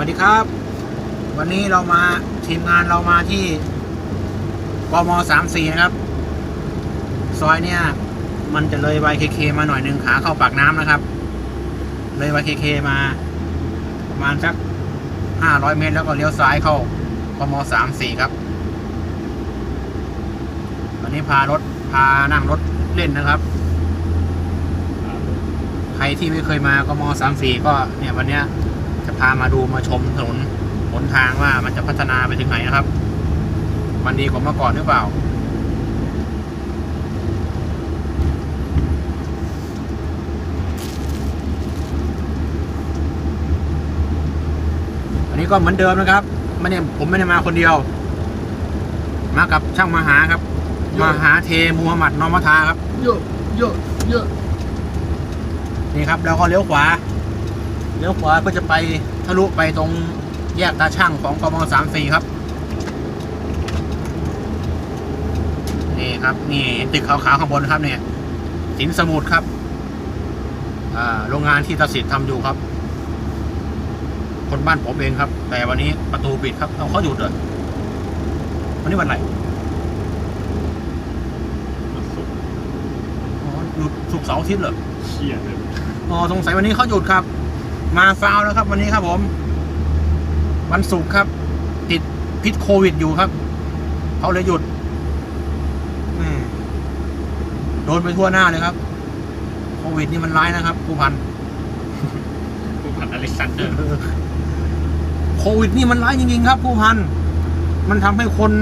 วัสดีครับ วันนี้เรามาทีมงานเรามาที่กมสามสี่นะครับ ซอยเนี่ย มันจะเลย YKK มาหน่อยหนึ่งขาเข้าปากน้ำนะครับ เลย YKK มาประมาณสักห้าร้อยเมตรแล้วก็เลี้ยวซ้ายเข้ากมสามสี่ครับ วันนี้พารถพานั่งรถเล่นนะครับใครที่ไม่เคยมากมสามสี่ก็เนี่ยวันเนี้ย พามาดูมาชมถนนหนทางว่ามันจะพัฒนาไปถึงไหนนะครับ มันดีกว่าเมื่อก่อนหรือเปล่า อันนี้ก็เหมือนเดิมนะครับไม่เนี่ยผมไม่ได้มาคนเดียว มากับช่างมหาครับมหาเทมูฮัมหมัดนอมัทาครับเยอะเยอะเยอะนี่ครับ แล้วก็เลี้ยวขวา เลี้ยวขวาก็จะไปทะลุไปตรงแยกตาช่างของกมสามสี่ครับ นี่ครับ นี่ตึกขาวๆข้างบนครับเนี่ย สินสมุทรครับอ่าโรงงานที่ตาสิทธิ์ทำอยู่ครับ คนบ้านผมเองครับ แต่วันนี้ประตูปิดครับเอาเขาหยุดเลยวันนี้วันอะไรมันสุกอ๋อหยุดศุกร์เสาร์อาทิตย์เหรอเชี่ยเลยอ๋อสงสัยวันนี้เขาหยุดครับ มาฟาวแล้วครับ วันนี้ครับผม วันศุกร์ครับ ติดพิษโควิดอยู่ครับเขาเลยหยุดแม่โดนไปทั่วหน้าเลยครับ โควิดนี่มันร้ายนะครับผู้พันผู้พันอเล็กซานเดอร์โควิดนี่มันร้ายจริงๆครับ ผู้พัน มันทำให้คน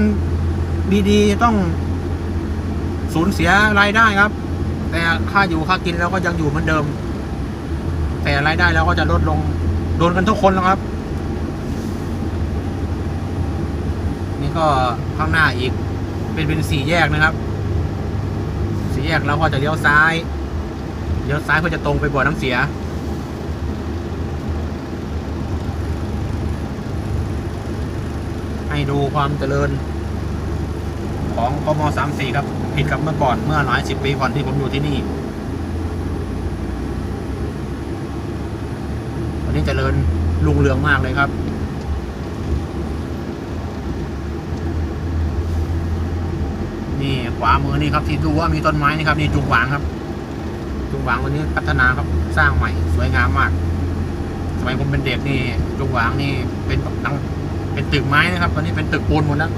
ดีๆต้องสูญเสียรายได้ครับ แต่ค่าอยู่ค่ากินแล้วก็ยังอยู่เหมือนเดิมแต่ รายได้แล้วก็จะลดลง โดนกันทุกคนแล้วครับ นี่ก็ข้างหน้าอีก เป็นเป็นสี่แยกนะครับ สี่แยกแล้วก็จะเลี้ยวซ้ายเลี้ยวซ้ายเพื่อจะตรงไปบ่อน้ำเสียให้ดูความเจริญ ของกมสามสี่ครับ ผิดกับเมื่อก่อนเมื่อหลายสิบปีก่อนที่ผมอยู่ที่นี่ วันนี้ เจริญลุงเรืองมากเลยครับ นี่ขวามือนี่ครับที่ดูว่ามีต้นไม้นี่ครับนี่จุงหวางครับจุงหวางวันนี้พัฒนาครับสร้างใหม่สวยงามมาก สมัยผมเป็นเด็กนี่จุงหวางนี่เป็นตังเป็นตึกไม้นะครับตอนนี้เป็นตึกปูนหมดแล้ว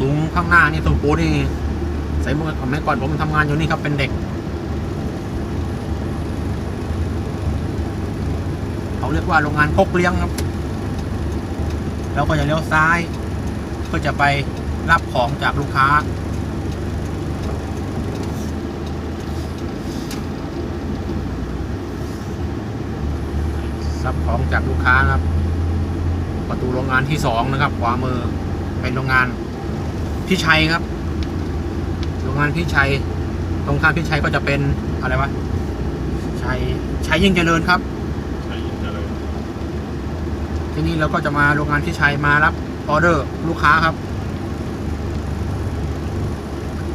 สูงข้างหน้านี่ตึกปูนนี่ใส่เมื่อสมัยก่อนผมทำงานอยู่นี่ครับเป็นเด็กเขาเรียกว่าโรงงานพกเลี้ยงครับแล้วก็จะเลี้ยวซ้ายเพื่อจะไปรับของจากลูกค้ารับของจากลูกค้านะครับ ประตูโรงงานที่สองนะครับ ขวามือเป็นโรงงาน พี่ชัยครับ โรงงานพี่ชัย ตรงข้ามพี่ชัยก็จะเป็นอะไรวะชัยชัยยิ่งเจริญครับใช่เจริญที่นี่เราก็จะมาโรงงานพี่ชัยมารับออเดอร์ลูกค้าครับ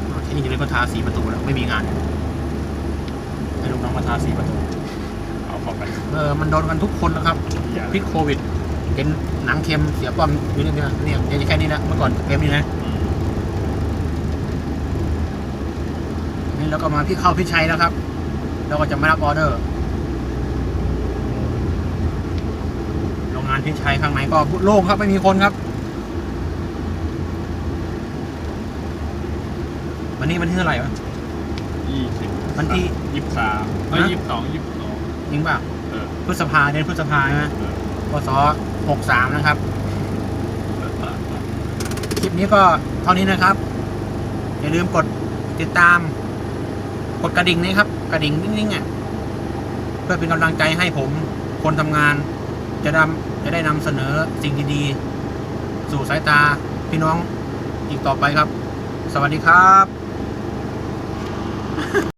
อ้าวที่นี่จะเล่นก็ทาสีประตูแล้วไม่มีงานให้ลูกน้องมาทาสีประตูเอาเข้าไปเออมันโดนกันทุกคนนะครับอย่าพิษโควิดเห็นหนังเค็มเสียป้อมอยู่นี่เนี่ยเนี่ยเนี่ยแค่นี้นะเมื่อก่อนเค็มนี่นะ อืมนี่เราก็มาพี่เข้าพี่ชัยแล้วครับเราก็จะมารับออเดอร์โรงงานพี่ชัยข้างในก็โล่งครับไม่มีคนครับ วันนี้วันที่เท่าไหร่วะยี่สิบวันที่ยี่สิบสามเอ้ยฮะยี่สิบสองยี่สิบสองจริงเปล่าเออพฤษภาเดือนพฤษภาใช่ไหมเออพศหกสามนะครับเออเออเออคลิปนี้ก็เท่านี้นะครับ อย่าลืมกดติดตาม กดกระดิ่งนี้ครับ กระดิ่งนิ่งๆอะเพื่อเป็นกำลังใจให้ผมคนทำงาน จะดำจะได้นำเสนอสิ่งดีๆ สู่สายตาพี่น้องอีกต่อไปครับ สวัสดีครับ